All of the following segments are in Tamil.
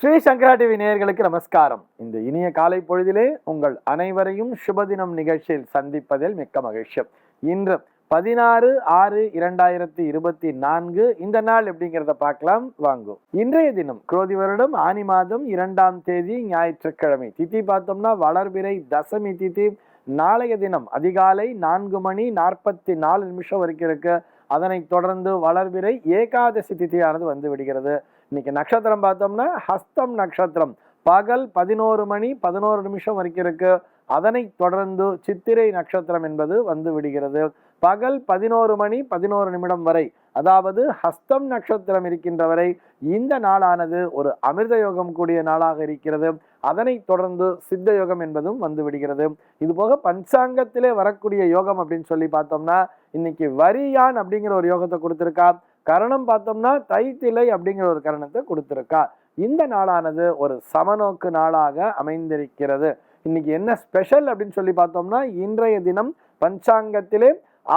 ஸ்ரீ சங்கரா டிவி நேயர்களுக்கு நமஸ்காரம். இந்த இனிய காலை பொழுதிலே உங்கள் அனைவரையும் சுபதினம் நிகழ்ச்சியில் சந்திப்பதில் மிக்க மகிழ்ச்சி. இன்று பதினாறு ஆறு இரண்டாயிரத்தி இருபத்தி நான்கு இந்த நாள் எப்படிங்கிறத பார்க்கலாம். வாங்கும் இன்றைய தினம் குரோதி வருடம் ஆனி மாதம் இரண்டாம் தேதி ஞாயிற்றுக்கிழமை. திதி பார்த்தோம்னா வளர்பிறை தசமி திதி. நாளைய தினம் அதிகாலை நான்கு மணி நாற்பத்தி நாலு நிமிஷம் வரைக்கும் இருக்கு. அதனைத் தொடர்ந்து வளர்பிறை ஏகாதசி திதியானது வந்து விடுகிறது. இன்னைக்கு நட்சத்திரம் பார்த்தோம்னா ஹஸ்தம் நட்சத்திரம். பகல் பதினோரு மணி பதினோரு நிமிஷம் வரைக்கும் இருக்கு. அதனை தொடர்ந்து சித்திரை நட்சத்திரம் என்பது வந்து விடுகிறது. பகல் பதினோரு மணி பதினோரு நிமிடம் வரை அதாவது ஹஸ்தம் நட்சத்திரம் இருக்கின்ற வரை இந்த நாளானது ஒரு அமிர்த யோகம் கூடிய நாளாக இருக்கிறது. அதனைத் தொடர்ந்து சித்த யோகம் என்பதும் வந்து விடுகிறது. இது போக பஞ்சாங்கத்திலே வரக்கூடிய யோகம் அப்படின்னு சொல்லி பார்த்தோம்னா இன்னைக்கு வரியான் அப்படிங்கிற ஒரு யோகத்தை கொடுத்துருக்கா. கரணம் பார்த்தோம்னா தைத்திலை அப்படிங்கிற ஒரு கரணத்தை கொடுத்துருக்கா. இந்த நாளானது ஒரு சமநோக்கு நாளாக அமைந்திருக்கிறது. இன்னைக்கு என்ன ஸ்பெஷல் அப்படின்னு சொல்லி பார்த்தோம்னா இன்றைய தினம் பஞ்சாங்கத்திலே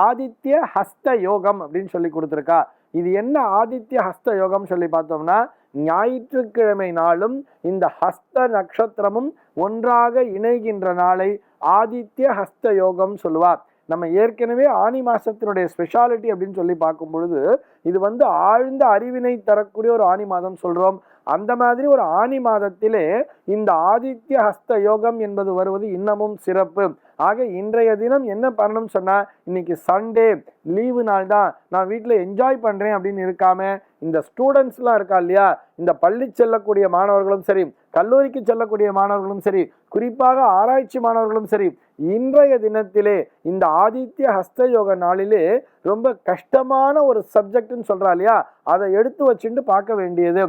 ஆதித்ய ஹஸ்த யோகம் அப்படின்னு சொல்லி கொடுத்துருக்கா. இது என்ன ஆதித்ய ஹஸ்த யோகம் சொல்லி பார்த்தோம்னா ஞாயிற்றுக்கிழமை நாளும் இந்த ஹஸ்த நட்சத்திரமும் ஒன்றாக இணைகின்ற நாளை ஆதித்ய ஹஸ்த யோகம் சொல்லுவார் நம்ம ஏற்கனவே ஆனி மாதத்தினுடைய ஸ்பெஷாலிட்டி அப்படின்னு சொல்லி பார்க்கும் பொழுது இது வந்து ஆழ்ந்த அறிவினை தரக்கூடிய ஒரு ஆனி மாதம் சொல்கிறோம் அந்த மாதிரி ஒரு ஆனி மாதத்திலே இந்த ஆதித்ய ஹஸ்த யோகம் என்பது வருவது இன்னமும் சிறப்பு. ஆக இன்றைய தினம் என்ன பண்ணணும்னு சொன்னால் இன்னைக்கு சண்டே லீவு நாள் தான் நான் வீட்டில் என்ஜாய் பண்ணுறேன் அப்படின்னு இருக்காம இந்த ஸ்டூடெண்ட்ஸ்லாம் இருக்கா இல்லையா? இந்த பள்ளி செல்லக்கூடிய மாணவர்களும் சரி கல்லூரிக்கு செல்லக்கூடிய மாணவர்களும் சரி குறிப்பாக ஆராய்ச்சி மாணவர்களும் சரி இன்றைய தினத்திலே இந்த ஆதித்ய ஹஸ்த யோக நாளிலே ரொம்ப கஷ்டமான ஒரு சப்ஜெக்ட்னு சொல்கிறா இல்லையா? அதை எடுத்து வச்சுட்டு பார்க்க வேண்டியது.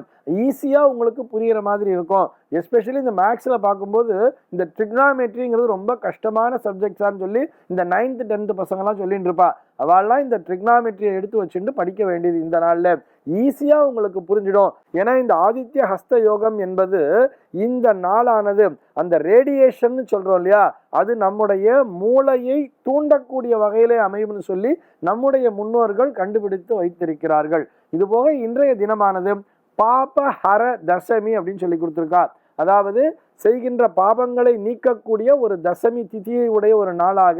ஈஸியாக உங்களுக்கு புரிகிற மாதிரி இருக்கும். எஸ்பெஷலி இந்த மேக்ஸில் பார்க்கும்போது இந்த ட்ரிக்னாமெட்ரிங்கிறது ரொம்ப கஷ்டமான சப்ஜெக்ட்ஸான்னு சொல்லி இந்த நைன்த்து டென்த்து பசங்கள்லாம் சொல்லிட்டு இருப்பா அவள்லாம் இந்த ட்ரிக்னாமெட்ரியை எடுத்து வச்சுட்டு படிக்க வேண்டியது இந்த நாளில். ஈஸியாக உங்களுக்கு புரிஞ்சிடும். ஏன்னா இந்த ஆதித்ய ஹஸ்த யோகம் என்பது இந்த நாளானது. அந்த ரேடியேஷன் சொல்கிறோம் இல்லையா? அது நம்முடைய மூளையை தூண்டக்கூடிய வகையிலே அமையும்னு சொல்லி நம்முடைய முன்னோர்கள் கண்டுபிடித்து வைத்திருக்கிறார்கள். இதுபோக இன்றைய தினமானது பாப ஹர தசமி அப்படின்னு சொல்லி கொடுத்துருக்கார். அதாவது செய்கின்ற பாபங்களை நீக்கக்கூடிய ஒரு தசமி திதியை உடைய ஒரு நாளாக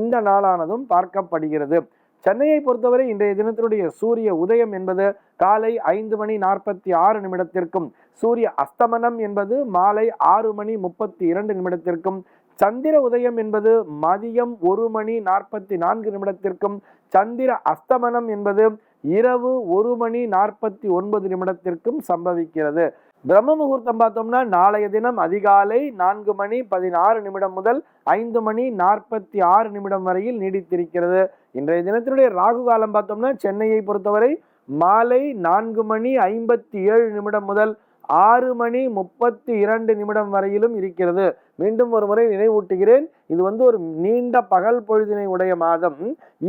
இந்த நாளானதும் பார்க்கப்படுகிறது. சென்னையை பொறுத்தவரை இன்றைய தினத்தினுடைய சூரிய உதயம் என்பது காலை ஐந்து மணி நாற்பத்தி ஆறு நிமிடத்திற்கும் சூரிய அஸ்தமனம் என்பது மாலை ஆறு மணி முப்பத்தி இரண்டு நிமிடத்திற்கும் சந்திர உதயம் என்பது மதியம் ஒரு மணி நாற்பத்தி நான்கு நிமிடத்திற்கும் சந்திர அஸ்தமனம் என்பது இரவு ஒரு மணி நாற்பத்தி ஒன்பது நிமிடத்திற்கும் சம்பவிக்கிறது. பிரம்ம முகூர்த்தம் பார்த்தோம்னா நாளைய தினம் அதிகாலை நான்கு மணி பதினாறு நிமிடம் முதல் ஐந்து மணி நாற்பத்தி ஆறு நிமிடம் வரையில் நீடித்திருக்கிறது. இன்றைய தினத்தினுடைய ராகு காலம் பார்த்தோம்னா சென்னையை பொறுத்தவரை மாலை நான்கு மணி ஐம்பத்தி ஏழு நிமிடம் முதல் ஆறு மணி முப்பத்தி இரண்டு நிமிடம் வரையிலும் இருக்கிறது. மீண்டும் ஒரு முறை நினைவூட்டுகிறேன். இது வந்து ஒரு நீண்ட பகல் பொழுதினை உடைய மாதம்.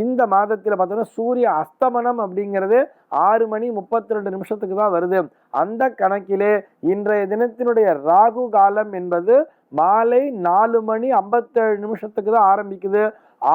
இந்த மாதத்தில் பார்த்தோம்னா சூரிய அஸ்தமனம் அப்படிங்கிறது ஆறு மணி முப்பத்தி ரெண்டு நிமிஷத்துக்கு தான் வருது. அந்த கணக்கிலே இன்றைய தினத்தினுடைய ராகு காலம் என்பது மாலை நாலு மணி ஐம்பத்தேழு நிமிஷத்துக்கு தான் ஆரம்பிக்குது.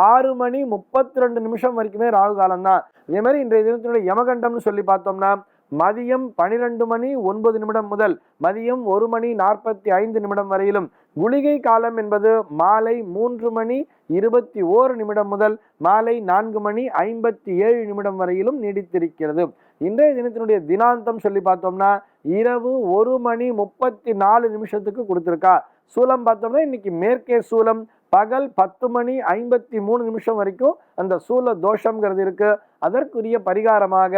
ஆறு மணி முப்பத்தி ரெண்டு நிமிஷம் வரைக்குமே ராகு காலம் தான் இதே மாதிரி இன்றைய தினத்தினுடைய யமகண்டம்னு சொல்லி பார்த்தோம்னா மதியம் பனிரெண்டு மணி ஒன்பது நிமிடம் முதல் மதியம் ஒரு மணி நாற்பத்தி ஐந்து நிமிடம் வரையிலும். குளிகை காலம் என்பது மாலை மூன்று மணி இருபத்தி ஓரு நிமிடம் முதல் மாலை நான்கு மணி ஐம்பத்தி ஏழு நிமிடம் வரையிலும் நீடித்திருக்கிறது. இன்றைய தினத்தினுடைய தினாந்தம் சொல்லி பார்த்தோம்னா இரவு ஒரு மணி முப்பத்தி நாலு நிமிஷத்துக்கு கொடுத்துருக்கா. சூலம் பார்த்தோம்னா இன்னைக்கு மேற்கே சூலம் பகல் பத்து மணி ஐம்பத்தி மூணு நிமிஷம் வரைக்கும் அந்த சூல தோஷங்கிறது இருக்கு. அதற்குரிய பரிகாரமாக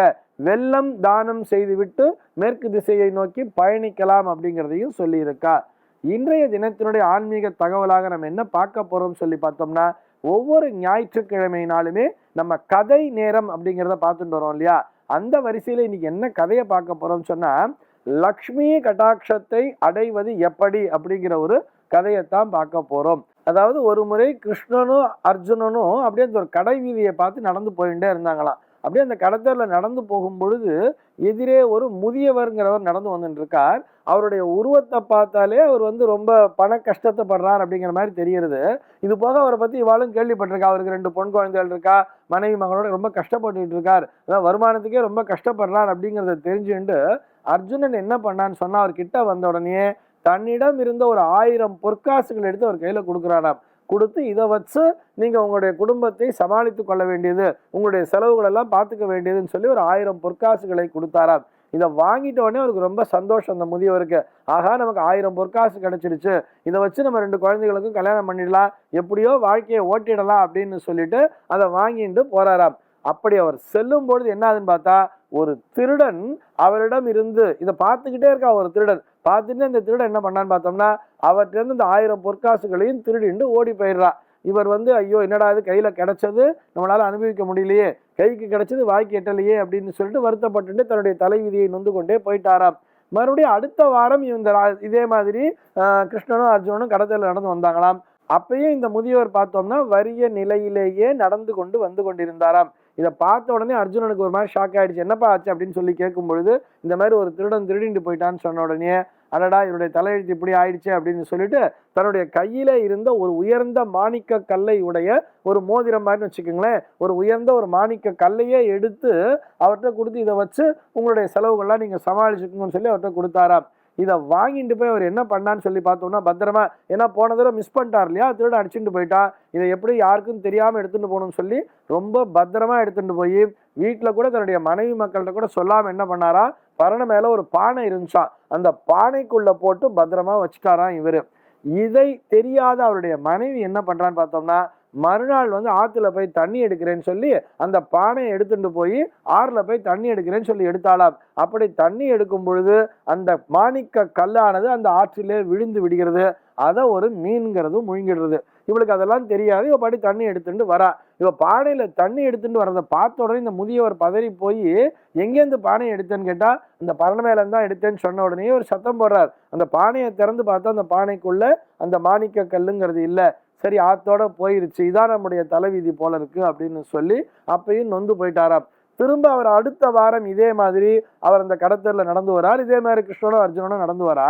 வெள்ளம் தானம் செய்துவிட்டு மேற்கு திசையை நோக்கி பயணிக்கலாம் அப்படிங்கிறதையும் சொல்லியிருக்கார். இன்றைய தினத்தினுடைய ஆன்மீக தகவலாக நம்ம என்ன பார்க்க போறோம் சொல்லி பார்த்தோம்னா ஒவ்வொரு ஞாயிற்றுக்கிழமையினாலுமே நம்ம கதை நேரம் அப்படிங்கிறத பார்த்துட்டு வரோம் இல்லையா? அந்த வரிசையில இன்னைக்கு என்ன கதையை பார்க்க போறோம் சொன்னா லக்ஷ்மி கட்டாட்சத்தை அடைவது எப்படி அப்படிங்கிற ஒரு கதையைத்தான் பார்க்க போறோம். அதாவது ஒரு முறை கிருஷ்ணனும் அர்ஜுனனும் அப்படியே அந்த ஒரு கடை வீதியை பார்த்து நடந்து போயிட்டே இருந்தாங்களாம். அப்படியே அந்த கடத்தரில் நடந்து போகும் பொழுது எதிரே ஒரு முதியவர்ங்கிறவர் நடந்து வந்துட்டு இருக்கார் அவருடைய உருவத்தை பார்த்தாலே அவர் வந்து ரொம்ப பண கஷ்டத்தைப்படுறார் அப்படிங்கிற மாதிரி தெரிகிறது. இது போக அவரை பற்றி இவாளும் கேள்விப்பட்டிருக்கா. அவருக்கு ரெண்டு பொன் குழந்தைகள் இருக்கா மனைவி மகனோட ரொம்ப கஷ்டப்பட்டுட்டு இருக்கார். அதாவது வருமானத்துக்கே ரொம்ப கஷ்டப்படுறார் அப்படிங்கிறத தெரிஞ்சுட்டு அர்ஜுனன் என்ன பண்ணான்னு சொன்னால் அவர் கிட்ட வந்த உடனே தன்னிடம் இருந்த ஒரு ஆயிரம் பொற்காசுகள் எடுத்து அவர் கையில் கொடுக்குறாராம். கொடுத்து இதை வச்சு நீங்கள் உங்களுடைய குடும்பத்தை சமாளித்து கொள்ள வேண்டியது உங்களுடைய செலவுகளெல்லாம் பார்த்துக்க வேண்டியதுன்னு சொல்லி ஒரு ஆயிரம் பொற்காசுகளை கொடுத்தாராம். இதை வாங்கிட்ட உடனே அவருக்கு ரொம்ப சந்தோஷம் அந்த முதியவருக்கு. ஆகா நமக்கு ஆயிரம் பொற்காசு கிடைச்சிடுச்சு. இதை வச்சு நம்ம ரெண்டு குழந்தைகளுக்கும் கல்யாணம் பண்ணிடலாம். எப்படியோ வாழ்க்கையை ஓட்டிடலாம் அப்படின்னு சொல்லிட்டு அதை வாங்கிட்டு போறாராம். அப்படி அவர் செல்லும் பொழுது என்ன ஆகுதுன்னு பார்த்தா ஒரு திருடன் அவரிடம் இருந்து இதை பார்த்துக்கிட்டே இருக்கா ஒரு திருடன். பார்த்துட்டு இந்த திருடன் என்ன பண்ணான்னு பார்த்தோம்னா அவர்கிட்டருந்து இந்த ஆயிரம் பொற்காசுகளையும் திருடிண்டு ஓடி போயிடுறா. இவர் வந்து ஐயோ என்னடா இது கையில் கிடைச்சது நம்மளால் அனுபவிக்க முடியலையே கைக்கு கிடைச்சது வாய்க்கு எட்டலையே அப்படின்னு சொல்லிட்டு வருத்தப்பட்டுட்டு தன்னுடைய தலைவிதியை நொந்து கொண்டே போயிட்டாராம். மறுபடியும் அடுத்த வாரம் இந்த இதே மாதிரி கிருஷ்ணனும் அர்ஜுனனும் கடத்தலில் நடந்து வந்தாங்களாம். அப்பயும் இந்த முதியவர் பார்த்தோம்னா வறிய நிலையிலேயே நடந்து கொண்டு வந்து கொண்டிருந்தாராம். இதை பார்த்த உடனே அர்ஜுனனுக்கு ஒரு மாதிரி ஷாக் ஆகிடுச்சு என்னப்பா ஆச்சு? அப்படின்னு சொல்லி கேட்கும் பொழுது இந்த மாதிரி ஒரு திருடன் திருடிட்டு போயிட்டான்னு சொன்ன உடனே அடடா இவருடைய தலையெழுத்து இப்படி ஆயிடுச்சு அப்படின்னு சொல்லிட்டு தன்னுடைய கையில இருந்த ஒரு உயர்ந்த மாணிக்க கல்லை உடைய ஒரு மோதிரம் மாதிரி வச்சுக்கோங்களேன் ஒரு உயர்ந்த ஒரு மாணிக்க கல்லையே எடுத்து அவர்கிட்ட கொடுத்து இதை வச்சு உங்களுடைய செலவுகள்லாம் நீங்க சமாளிச்சுக்கோங்கன்னு சொல்லி அவர்கிட்ட கொடுத்தாராம். இதை வாங்கிட்டு போய் அவர் என்ன பண்ணான்னு சொல்லி பார்த்தோம்னா பத்திரமா ஏன்னா போன தடவை மிஸ் பண்ணிட்டார் இல்லையா? திருட அடிச்சுட்டு போயிட்டான் இதை எப்படி யாருக்கும் தெரியாமல் எடுத்துகிட்டு போகணும்னு சொல்லி ரொம்ப பத்திரமா எடுத்துட்டு போய் வீட்டில் கூட தன்னுடைய மனைவி மக்கள்கிட்ட கூட சொல்லாமல் என்ன பண்ணாரா? பரண மேலே ஒரு பானை இருந்துச்சா? அந்த பானைக்குள்ளே போட்டு பத்திரமா வச்சுட்டாராம் இவர். இதை தெரியாத அவருடைய மனைவி என்ன பண்ணுறான்னு பார்த்தோம்னா மறுநாள் வந்து ஆற்றுல போய் தண்ணி எடுக்கிறேன்னு சொல்லி அந்த பானையை எடுத்துட்டு போய் ஆறில் போய் தண்ணி எடுக்கிறேன்னு சொல்லி எடுத்தாலாம் அப்படி தண்ணி எடுக்கும் பொழுது அந்த மாணிக்க கல்லானது அந்த ஆற்றிலே விழுந்து விடுகிறது. அதை ஒரு மீன்கிறது முழுங்கிடுறது. இவளுக்கு அதெல்லாம் தெரியாது. இவ பாடி தண்ணி எடுத்துட்டு வரா. இவ பானையில தண்ணி எடுத்துட்டு வரதை பார்த்த உடனே இந்த முதியவர் பதறி போய் எங்கேருந்து பானையை எடுத்தேன்னு கேட்டா இந்த பரண தான் எடுத்தேன்னு சொன்ன உடனே ஒரு சத்தம் போடுறார். அந்த பானையை திறந்து பார்த்தா அந்த பானைக்குள்ள அந்த மாணிக்க கல்லுங்கிறது இல்லை. சரி ஆத்தோட போயிருச்சு. இதான் நம்முடைய தலைவிதி போல இருக்கு அப்படின்னு சொல்லி அப்பயும் நொந்து போயிட்டாராம். திரும்ப அவர் அடுத்த வாரம் இதே மாதிரி அவர் அந்த கடத்தலில் நடந்து வரார். இதே மாதிரி கிருஷ்ணனும் அர்ஜுனனும் நடந்து வரா.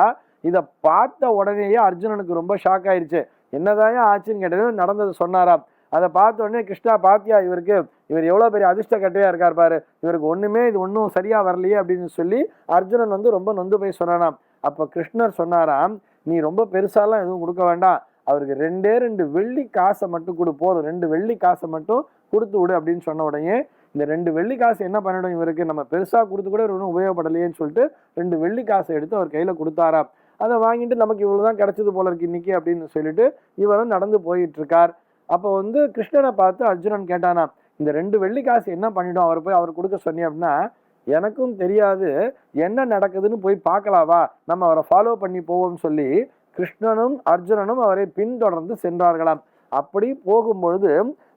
இதை பார்த்த உடனேயே அர்ஜுனனுக்கு ரொம்ப ஷாக் ஆயிடுச்சு என்னதான் ஆச்சுன்னு கேட்டது நடந்தது சொன்னாராம். அதை பார்த்த உடனே கிருஷ்ணா பாத்தியா இவருக்கு இவர் எவ்வளோ பெரிய அதிர்ஷ்ட கட்டையாக இருக்கார் பாரு. இவருக்கு ஒன்றுமே இது ஒன்றும் சரியாக வரலையே அப்படின்னு சொல்லி அர்ஜுனன் வந்து ரொம்ப நொந்து போய் சொன்னானாம். அப்போ கிருஷ்ணர் சொன்னாராம் நீ ரொம்ப பெருசாலாம் எதுவும் கொடுக்க வேண்டாம். அவருக்கு ரெண்டே ரெண்டு வெள்ளி காசை மட்டும் கொடு போதும். ரெண்டு வெள்ளி காசை மட்டும் கொடுத்து விடு அப்படின்னு சொன்ன உடனே இந்த ரெண்டு வெள்ளி காசு என்ன பண்ணிடும் இவருக்கு? நம்ம பெருசாக கொடுத்து கூட இவர் ஒன்றும் உபயோகப்படலையேன்னு சொல்லிட்டு ரெண்டு வெள்ளி காசை எடுத்து அவர் கையில் கொடுத்தாராம். அதை வாங்கிட்டு நமக்கு இவ்வளோ தான் கிடைச்சது போல இருக்கு இன்னைக்கு அப்படின்னு சொல்லிட்டு இவரும் நடந்து போயிட்டு இருக்கார் அப்போ வந்து கிருஷ்ணனை பார்த்து அர்ஜுனன் கேட்டானா இந்த ரெண்டு வெள்ளி காசு என்ன பண்ணிடும்? அவர் போய் அவர் கொடுக்க சொன்னி அப்படின்னா எனக்கும் தெரியாது. என்ன நடக்குதுன்னு போய் பார்க்கலாவா நம்ம அவரை ஃபாலோ பண்ணி போவோம்னு சொல்லி கிருஷ்ணனும் அர்ஜுனனும் அவரை பின்தொடர்ந்து சென்றார்களாம். அப்படி போகும்பொழுது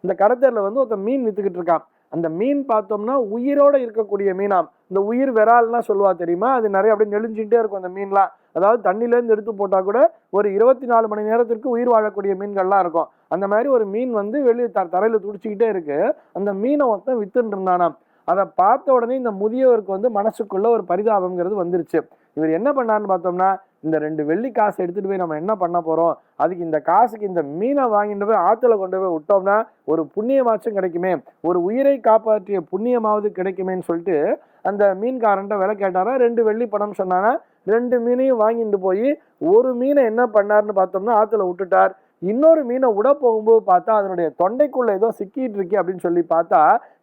இந்த கடத்தரில் வந்து ஒருத்தன் மீன் வித்துக்கிட்டு இருக்கான். அந்த மீன் பார்த்தோம்னா உயிரோட இருக்கக்கூடிய மீனாம். இந்த உயிர் விரால்னா சொல்லுவா தெரியுமா? அது நிறைய அப்படியே நெளிஞ்சுட்டே இருக்கும் அந்த மீன்லாம். அதாவது தண்ணியிலேருந்து எடுத்து போட்டால் கூட ஒரு இருபத்தி நாலு மணி நேரத்திற்கு உயிர் வாழக்கூடிய மீன்கள்லாம் இருக்கும். அந்த மாதிரி ஒரு மீன் வந்து வெளியே த தரையில் துடிச்சிக்கிட்டே இருக்கு. அந்த மீனை ஒருத்தன் வித்துட்டு இருந்தானாம் அதை பார்த்த உடனே இந்த முதியவருக்கு வந்து மனசுக்குள்ள ஒரு பரிதாபம்ங்கிறது வந்துருச்சு. இவர் என்ன பண்ணாருன்னு பார்த்தோம்னா இந்த ரெண்டு வெள்ளி காசு எடுத்துகிட்டு போய் நம்ம என்ன பண்ண போகிறோம் அதுக்கு இந்த காசுக்கு இந்த மீனை வாங்கிட்டு போய் ஆற்றுல கொண்டு போய் விட்டோம்னா ஒரு புண்ணியமாச்சும் கிடைக்குமே. ஒரு உயிரை காப்பாற்றிய புண்ணியமாவது கிடைக்குமேன்னு சொல்லிட்டு அந்த மீன்காரன்ட்ட விலை கேட்டாரா? ரெண்டு வெள்ளி பணம் சொன்னானா. ரெண்டு மீனையும் வாங்கிட்டு போய் ஒரு மீனை என்ன பண்ணாருன்னு பார்த்தோம்னா ஆற்றுல விட்டுட்டார். இன்னொரு மீனை விட போகும்போது பார்த்தா அதனுடைய தொண்டைக்குள்ளே ஏதோ சிக்கிட்டு இருக்கே அப்படின்னு சொல்லி பார்த்தா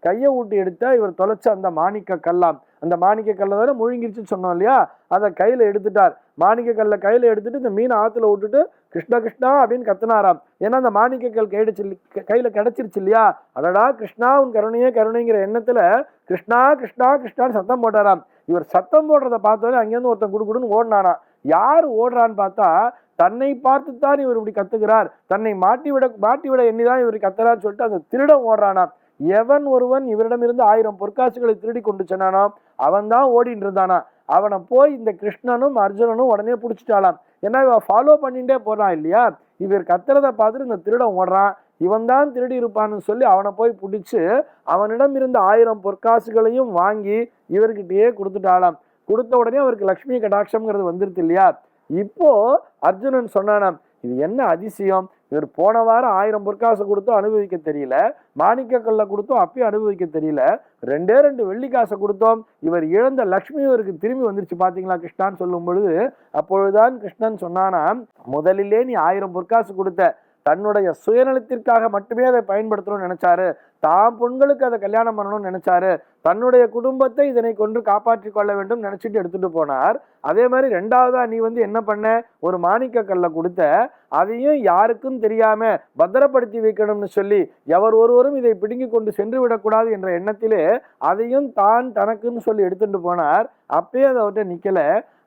கையை ஊட்டி எடுத்த இவர் தொலைச்ச அந்த மாணிக்க கல்லாம். அந்த மாணிக்க கல்லை தானே முழுங்கிருச்சுன்னு சொன்னோம் இல்லையா? அதை கையில் எடுத்துட்டார். மாணிக்க கல்லை கையில் எடுத்துட்டு இந்த மீனை ஆற்றுல விட்டுட்டு கிருஷ்ணா கிருஷ்ணா அப்படின்னு கத்துனாராம். ஏன்னா அந்த மாணிக்க கல் கையிடுச்சு கையில் கிடச்சிருச்சு இல்லையா? அடடா கிருஷ்ணா உன் கருணையே கருணைங்கிற எண்ணத்தில் கிருஷ்ணா கிருஷ்ணா கிருஷ்ணான்னு சத்தம் போட்டாராம். இவர் சத்தம் போடுறத பார்த்தோன்னே அங்கேருந்து ஒருத்தன் குடுக்குடுன்னு ஓடினானா. யார் ஓடுறான்னு பார்த்தா தன்னை பார்த்துத்தான் இவர் இப்படி கத்துகிறார். தன்னை மாட்டி விட மாட்டி விட எண்ணிதான் இவர் கத்துறான்னு சொல்லிட்டு அந்த திருடம் ஓடுறானா எவன் ஒருவன் இவரிடமிருந்து ஆயிரம் பொற்காசுகளை திருடி கொண்டு சென்னானோ அவன் தான் ஓடிட்டு இருந்தானா அவனை போய் இந்த கிருஷ்ணனும் அர்ஜுனனும் உடனே பிடிச்சிட்டாலாம் ஏன்னா இவன் ஃபாலோ பண்ணிட்டே போறான் இல்லையா? இவர் கத்துறத பார்த்துட்டு இந்த திருடம் ஓடுறான். இவன் தான் திருடி இருப்பான்னு சொல்லி அவனை போய் பிடிச்சி அவனிடம் இருந்த ஆயிரம் பொற்காசுகளையும் வாங்கி இவர்கிட்டயே கொடுத்துட்டாளாம். கொடுத்த உடனே அவருக்கு லக்ஷ்மி கடாட்சம்ங்கிறது வந்துருது இல்லையா? இப்போ அர்ஜுனன் சொன்னானாம் இது என்ன அதிசயம்? இவர் போன வாரம் ஆயிரம் பொற்காசு கொடுத்தும் அனுபவிக்க தெரியல மாணிக்க கல்லை கொடுத்தும் அப்பயும் அனுபவிக்க தெரியல ரெண்டே ரெண்டு வெள்ளி காசை கொடுத்தோம் இவர் இழந்த லக்ஷ்மி இவருக்கு திரும்பி வந்துருச்சு பார்த்தீங்களா கிருஷ்ணான்னு சொல்லும் பொழுது? அப்பொழுதுதான் கிருஷ்ணன் சொன்னானா முதலிலே நீ ஆயிரம் பொற்காசு கொடுத்த தன்னுடைய சுயநலத்திற்காக மட்டுமே அதை பயன்படுத்தணும்னு நினைச்சாரு தான் பொண்களுக்கு அதை கல்யாணம் பண்ணணும்னு நினைச்சாரு தன்னுடைய குடும்பத்தை இதனை கொண்டு காப்பாற்றி கொள்ள வேண்டும் நினைச்சிட்டு எடுத்துட்டு போனார். அதே மாதிரி ரெண்டாவதா நீ வந்து என்ன பண்ண? ஒரு மாணிக்க கல்லை கொடுத்த. அதையும் யாருக்கும் தெரியாம பத்திரப்படுத்தி வைக்கணும்னு சொல்லி எவர் ஒருவரும் இதை பிடுங்கி கொண்டு சென்று விடக்கூடாது என்ற எண்ணத்திலே அதையும் தான் தனக்குன்னு சொல்லி எடுத்துட்டு போனார். அப்பயே அதை அவர்கிட்ட நிக்கல.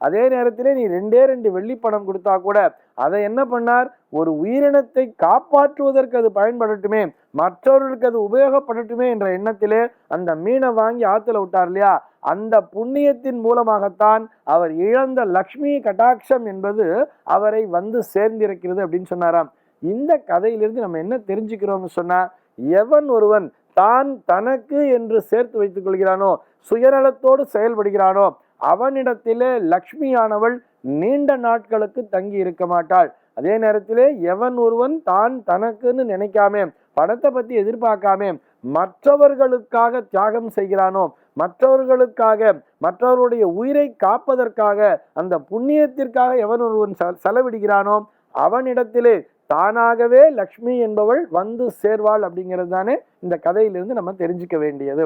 அதே நேரத்திலே நீ ரெண்டே ரெண்டு வெள்ளி பணம் கொடுத்தா கூட அதை என்ன பண்ணார்? ஒரு உயிரினத்தை காப்பாற்றுவதற்கு அது பயன்படட்டுமே. மற்றவர்களுக்கு அது உபயோகப்படட்டுமே என்ற எண்ணத்திலே அந்த மீனை வாங்கி ஆற்றுல விட்டார் இல்லையா? அந்த புண்ணியத்தின் மூலமாகத்தான் அவர் இழந்த லக்ஷ்மி கட்டாட்சம் என்பது அவரை வந்து சேர்ந்திருக்கிறது அப்படின்னு சொன்னாராம். இந்த கதையிலிருந்து நம்ம என்ன தெரிஞ்சுக்கிறோம்னு சொன்னா எவன் ஒருவன் தான் தனக்கு என்று சேர்த்து வைத்துக் கொள்கிறானோ சுயநலத்தோடு செயல்படுகிறானோ அவனிடத்திலே லக்ஷ்மியானவள் நீண்ட நாட்களுக்கு தங்கி இருக்க மாட்டாள். அதே நேரத்திலே எவன் ஒருவன் தான் தனக்குன்னு நினைக்காம பணத்தை பற்றி எதிர்பார்க்காம மற்றவர்களுக்காக தியாகம் செய்கிறானோ மற்றவர்களுக்காக மற்றவருடைய உயிரை காப்பதற்காக அந்த புண்ணியத்திற்காக எவன் ஒருவன் செலவிடுகிறானோ அவனிடத்திலே தானாகவே லக்ஷ்மி என்பவள் வந்து சேர்வாள் அப்படிங்கிறது தானே இந்த கதையிலிருந்து நம்ம தெரிஞ்சுக்க வேண்டியது.